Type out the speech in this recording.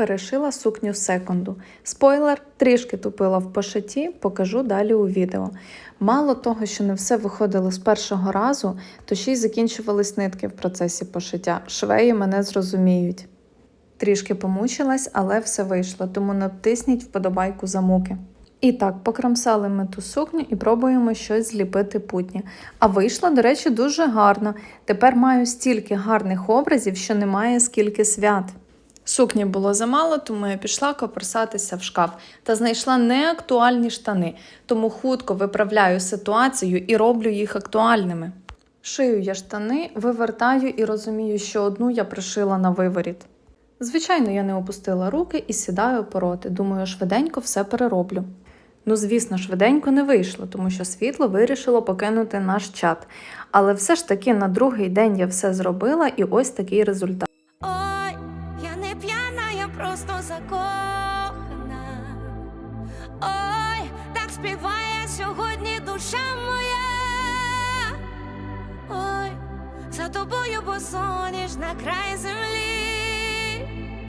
перешила сукню секунду. Спойлер, трішки тупила в пошиті, покажу далі у відео. Мало того, що не все виходило з першого разу, то ще й закінчувались нитки в процесі пошиття. Швеї мене зрозуміють. Трішки помучилась, але все вийшло, тому натисніть вподобайку за муки. І так, покромсали ми ту сукню і пробуємо щось зліпити путнє. А вийшло, до речі, дуже гарно. Тепер маю стільки гарних образів, що немає скільки свят. Сукні було замало, тому я пішла копросатися в шкаф та знайшла неактуальні штани, тому хутко виправляю ситуацію і роблю їх актуальними. Шию я штани, вивертаю і розумію, що одну я пришила на виворіт. Звичайно, я не опустила руки і сідаю пороти. Думаю, швиденько все перероблю. Ну, звісно, швиденько не вийшло, тому що світло вирішило покинути наш чат. Але все ж таки на другий день я все зробила, і ось такий результат. Просто закохана. Ой, так співає сьогодні душа моя. Ой, за тобою босоніж на край землі.